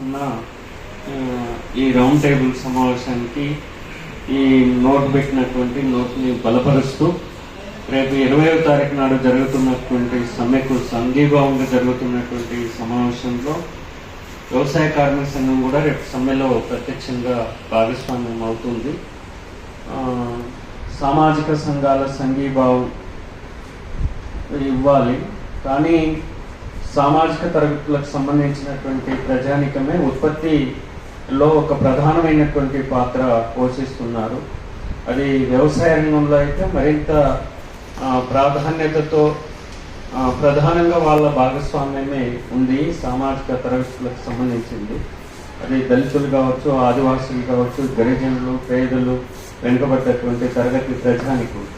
జరుగుతున్న ఈ round table సమావేశానికి ఈ నోట్ పెట్టినటువంటి నోట్ని బలపరుస్తూ రేపు ఇరవైవ తారీఖు నాడు జరుగుతున్నటువంటి సమ్మెకు సంఘీభావంగా జరుగుతున్నటువంటి సమావేశంలో వ్యవసాయ కార్మిక సంఘం కూడా రేపు సమ్మెలో ప్రత్యక్షంగా భాగస్వామ్యం అవుతుంది. సామాజిక సంఘాల సంఘీభావం ఇవ్వాలి. కానీ సామాజిక తరగతులకు సంబంధించినటువంటి ప్రజానికమే ఉత్పత్తిలో ఒక ప్రధానమైనటువంటి పాత్ర పోషిస్తున్నారు. అది వ్యవసాయ రంగంలో అయితే మరింత ప్రాధాన్యతతో ప్రధానంగా వాళ్ళ భాగస్వామ్యమే ఉంది సామాజిక తరగతులకు సంబంధించింది. అది దళితులు కావచ్చు ఆదివాసులు కావచ్చు గిరిజనులు పేదలు వెనుకబడ్డటువంటి తరగతి ప్రజానికులు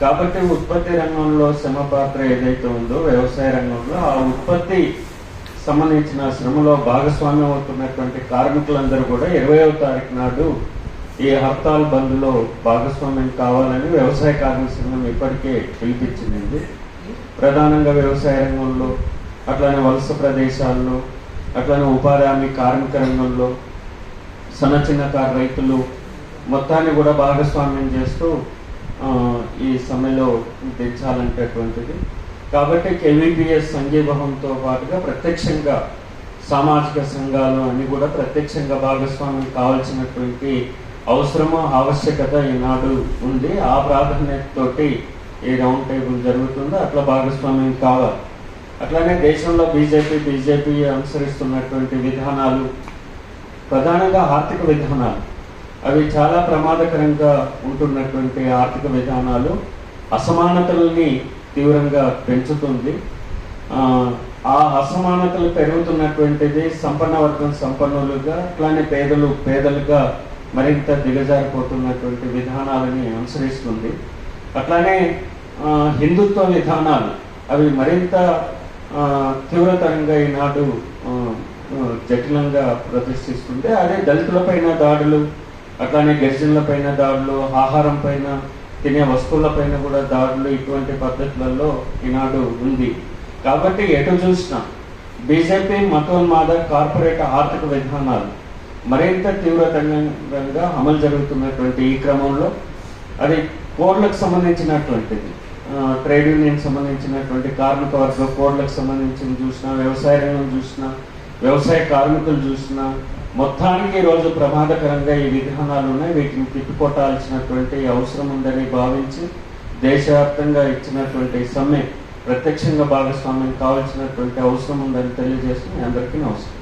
కాబట్టి ఉత్పత్తి రంగంలో శ్రమ పాత్ర ఏదైతే ఉందో వ్యవసాయ రంగంలో ఆ ఉత్పత్తి సంబంధించిన శ్రమలో భాగస్వామ్యం అవుతున్నటువంటి కార్మికులందరూ కూడా ఇరవయవ తారీఖు నాడు ఈ హర్తాల్ బంద్లో భాగస్వామ్యం కావాలని వ్యవసాయ కార్మిక సంఘం ఇప్పటికే పిలిపించింది. ప్రధానంగా వ్యవసాయ రంగంలో అట్లానే వలస ప్రదేశాల్లో అట్లానే ఉపాధి హామీ కార్మిక రంగంలో సన్న చిన్నకారు రైతులు మొత్తాన్ని కూడా భాగస్వామ్యం చేస్తూ ఈ సమయంలో దించాలనేటటువంటిది కాబట్టి కేవీపీఎస్ సంఘీభావంతో పాటుగా ప్రత్యక్షంగా సామాజిక సంఘాలు అన్ని కూడా ప్రత్యక్షంగా భాగస్వామ్యం కావాల్సినటువంటి అవసరము ఆవశ్యకత ఈనాడు ఉంది. ఆ ప్రాధాన్యతతోటి ఈ రౌండ్ టేబుల్ జరుగుతుంది. అట్లా భాగస్వామ్యం కావాలి. అట్లానే దేశంలో బీజేపీ బీజేపీ అనుసరిస్తున్నటువంటి విధానాలు ప్రధానంగా ఆర్థిక విధానాలు. అవి చాలా ప్రమాదకరంగా ఉంటున్నటువంటి ఆర్థిక విధానాలు అసమానతల్ని తీవ్రంగా పెంచుతుంది. ఆ, అసమానతలు పెరుగుతున్నటువంటిది సంపన్న వర్గం సంపన్నులుగా అట్లానే పేదలు పేదలుగా మరింత దిగజారిపోతున్నటువంటి విధానాలని అనుసరిస్తుంది. అట్లానే హిందుత్వ విధానాలు అవి మరింత తీవ్రతరంగా ఈనాడు జటిలంగా ప్రదర్శిస్తుంది అదే దళితులపైన దాడులు అట్లానే గిరిజనులపైన దాడులు ఆహారం పైన తినే వస్తువులపైన కూడా దాడులు ఇటువంటి పద్ధతులలో ఈనాడు ఉంది. కాబట్టి ఎటు చూసినా బీజేపీ మతోన్మాద కార్పొరేట్ ఆర్థిక విధానాలు మరింత తీవ్రతరంగా అమలు జరుగుతున్నటువంటి ఈ క్రమంలో అది కోడ్లకు సంబంధించినటువంటిది. ట్రేడ్ యూనియన్ సంబంధించినటువంటి కార్మిక వర్గ కోడ్లకు సంబంధించిన చూసినా వ్యవసాయ రంగం చూసినా వ్యవసాయ కార్మికులు చూసినా మొత్తానికి ఈరోజు ప్రమాదకరంగా ఈ విధానాలు ఉన్నాయి. వీటిని తిప్పికొట్టాల్సినటువంటి అవసరం ఉందని భావించి దేశవ్యాప్తంగా ఇచ్చినటువంటి సమ్మె ప్రత్యక్షంగా భాగస్వామ్యం కావాల్సినటువంటి అవసరం ఉందని తెలియజేస్తూ అందరికీ నమస్కారం.